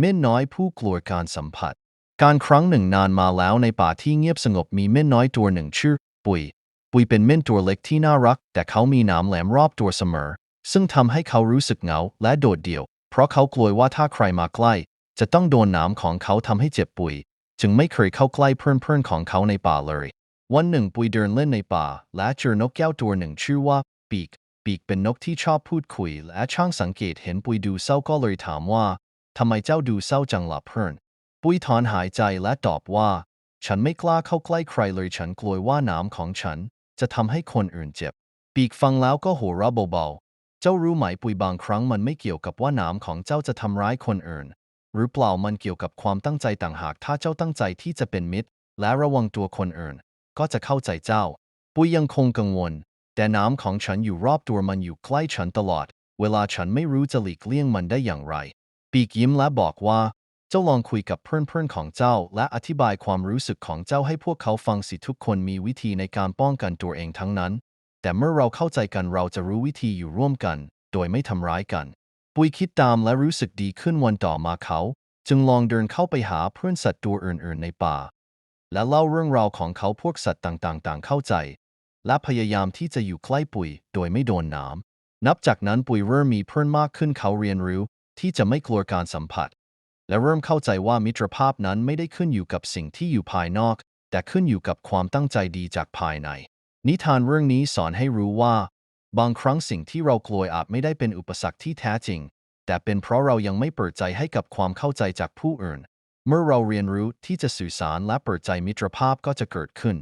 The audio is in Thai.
เม่นน้อยผู้กลัวการสัมผัส การครั้งหนึ่งนานมาแล้วในป่าที่เงียบสงบมีเม่นน้อยตัวหนึ่งชื่อ ปุย ปุยเป็นเม่นตัวเล็กที่น่ารัก แต่เขามีนามแหลมรอบตัวเสมอ ซึ่งทำให้เขารู้สึกเหงาและโดดเดี่ยว เพราะเขากลัวว่าถ้าใครมาใกล้ จะต้องโดนนามของเขาทำให้เจ็บปุย จึงไม่เคยเข้าใกล้เพื่อนๆของเขาในป่าเลย วันหนึ่งปุยเดินเล่นในป่า และเจอนกแก้วตัวหนึ่งชื่อว่าปีกปีกเป็นนกที่ชอบพูดคุย และช่างสังเกตเห็นปุยดูเศร้าก็เลยถามว่า ทำไมเจ้าดูเศร้าจังล่ะเพื่อนปุยถอนหายใจและตอบว่า ฉันไม่กล้าเข้าใกล้ใครเลยฉันกลัวว่านามของฉัน จะทำให้คนอื่นเจ็บ ปีกฟังแล้วก็หัวเราะเบาๆ เจ้ารู้ไหมปุยบางครั้งมันไม่เกี่ยวกับว่านามของเจ้าจะทำร้ายคนอื่น หรือเปล่ามันเกี่ยวกับความตั้งใจต่างหากถ้าเจ้าตั้งใจที่จะเป็นมิตร และระวังตัวคนอื่น ก็จะเข้าใจเจ้า ปุยยังคงกังวล แต่น้ำของฉันอยู่รอบตัวมันอยู่ใกล้ฉันตลอด เวลาฉันไม่รู้จะหลีกเลี่ยงมันได้อย่างไร ปีกยิ้มและบอกว่า เจ้าลองคุยกับเพื่อนๆของเจ้า และอธิบายความรู้สึกของเจ้าให้พวกเขาฟังสิทุกคนมีวิธีในการป้องกันตัวเองทั้งนั้น แต่เมื่อเราเข้าใจกันเราจะรู้วิธีอยู่ร่วมกัน โดยไม่ทำร้ายกัน ปุยคิดตามและรู้สึกดีขึ้นวันต่อมาเขา จึงลองเดินเข้าไปหาเพื่อนสัตว์ตัวอื่นๆในป่า และเล่าเรื่องราวของเขาพวกสัตว์ต่างๆ ต่างเข้าใจ และพยายามที่จะอยู่ใกล้ปุยโดยไม่โดนน้ำนับจากนั้นปุยเริ่มมีเพื่อนมากขึ้นเขาเรียนรู้ ที่จะไม่กลัวการสัมผัส และเริ่มเข้าใจว่ามิตรภาพนั้นไม่ได้ขึ้นอยู่กับสิ่งที่อยู่ภายนอก แต่ขึ้นอยู่กับความตั้งใจดีจากภายใน นิทานเรื่องนี้สอนให้รู้ว่า บางครั้งสิ่งที่เรากลัวอาจไม่ได้เป็นอุปสรรคที่แท้จริง แต่เป็นเพราะเรายังไม่เปิดใจให้กับความเข้าใจจากผู้อื่น เมื่อเราเรียนรู้ที่จะสื่อสารและเปิดใจมิตรภาพก็จะเกิดขึ้น